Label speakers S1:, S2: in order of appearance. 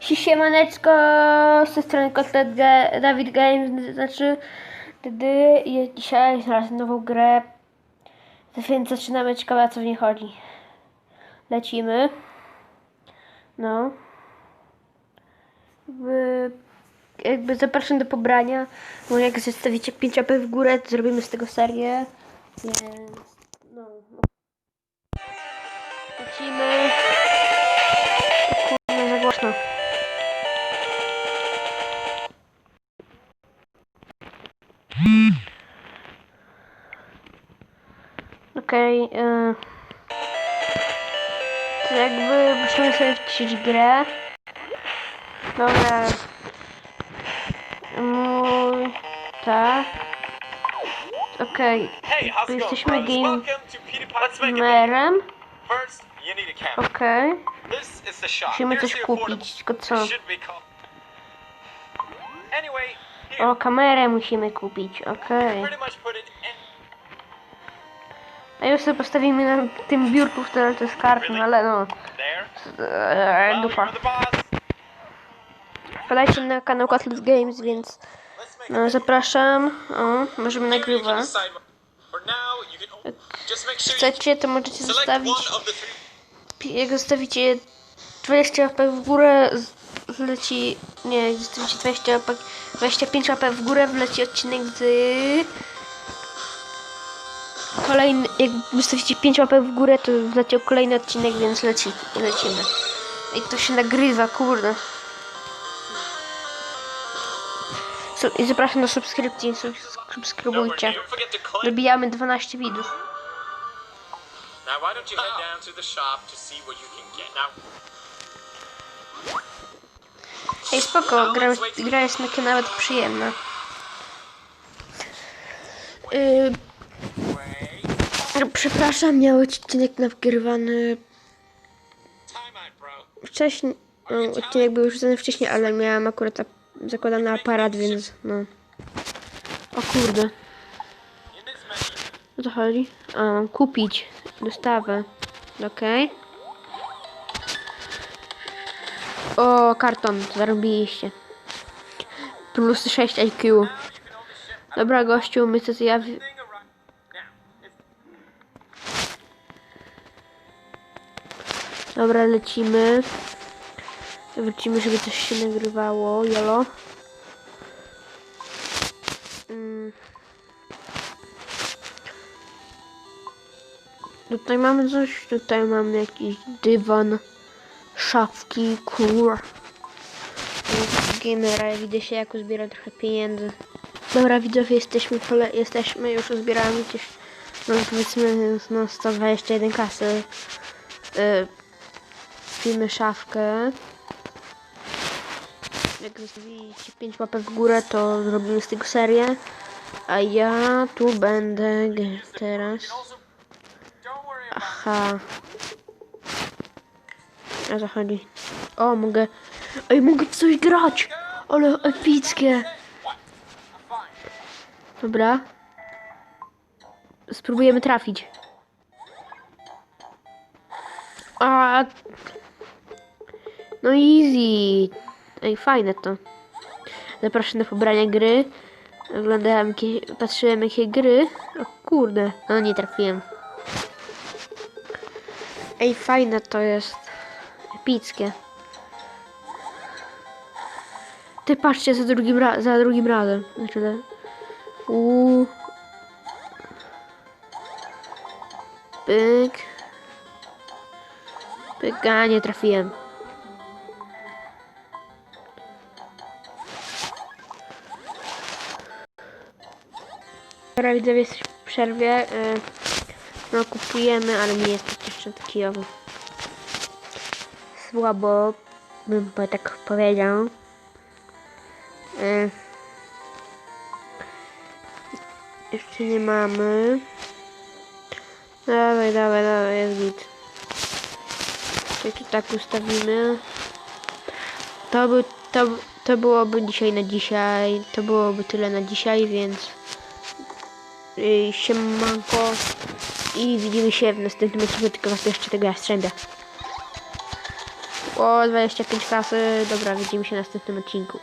S1: Siemaneczko, z tej strony Kotlet Dawid Games, znaczy wtedy dzisiaj znalazł nową grę, więc zaczynamy, ciekawe co w niej chodzi. Lecimy. No. Jakby, jakby zapraszam do pobrania, bo jak zostawicie 5 apel w górę, to zrobimy z tego serię, więc no. Lecimy. Kurde, za głośno. Okej, okay, to jakby musimy sobie wciszyć grę. Dobra. Mój, tak. Okej,
S2: going,
S1: jesteśmy
S2: bros?
S1: game
S2: Welcome to PewDiePie. Let's make a video.
S1: merem.
S2: First, you need a camera.
S1: Okej,
S2: shop.
S1: musimy coś kupić, tylko co? O, kamerę musimy kupić, okej.
S2: Pretty
S1: A już sobie postawimy na tym biurku, które to jest karton, ale no. Eee, dupa. Wpadajcie na kanał Kotlet Games, więc no, zapraszam. O, możemy nagrywać. Chcecie, to możecie zostawić. Jak zostawicie 20 AP w górę, wleci. Nie, zostawicie 20 AP, 25 AP w górę, wleci odcinek z. Kolejny, jak wystawicie 5 AP w górę, to wleciał kolejny odcinek, więc leci, lecimy. I to się nagrywa, kurde. Su- I zapraszam do subskrypcji, subskrybujcie. Dobijamy 12 widzów.
S2: Now, why don't you head down to the shop to see what you can get? Now,
S1: Ej, spoko, gra, gra jest nawet przyjemna. Yy. Przepraszam, miał odcinek nagrywany wcześniej. No, odcinek był już wrzucony wcześniej, ale miałam akurat zakładany aparat, więc no. O kurde, o co chodzi? A, kupić dostawę. Okej. O, karton, zarobiliście. Plus 6 IQ. Dobra, gościu, myślę, że ja... Dobra, lecimy. Wrócimy, żeby coś się nagrywało. Jolo. Mm. Tutaj mamy coś, tutaj mamy jakiś dywan, szafki, kur. Gamera, widzę się jak uzbiera trochę pieniędzy. Dobra widzowie, jesteśmy, pole, jesteśmy już uzbieramy gdzieś, no powiedzmy, no 121 kasy. Y, Kupimy szafkę. Jak zostawicie 5 łapek w górę, to zrobimy z tego serię. A ja tu będę teraz. Aha. O co chodzi? O, mogę. Ej, mogę w coś grać! Ale epickie! Dobra. Spróbujemy trafić. A. No easy. Ej, fajne to. Zapraszam do pobrania gry. Oglądałem, patrzyłem jakie gry. O kurde, no nie trafiłem. Ej, fajne to jest. Epickie. Ty patrzcie za drugim, ra- za drugim razem. Znaczy, Uuu. Pyk. Pyk, a nie trafiłem. Dobra, widzowie, jesteśmy w przerwie. y, No, kupujemy, ale nie jest jeszcze takiego słabo, bym tak powiedział. Y, Jeszcze nie mamy. Dawaj, dawaj, dawaj, jest git. Czyli tu tak ustawimy. To, by, to, to byłoby dzisiaj na dzisiaj. To byłoby tyle na dzisiaj, więc yy, siemanko i widzimy się w następnym odcinku, tylko jeszcze tego jastrzębia. O, 25 kasy. Dobra, widzimy się w następnym odcinku.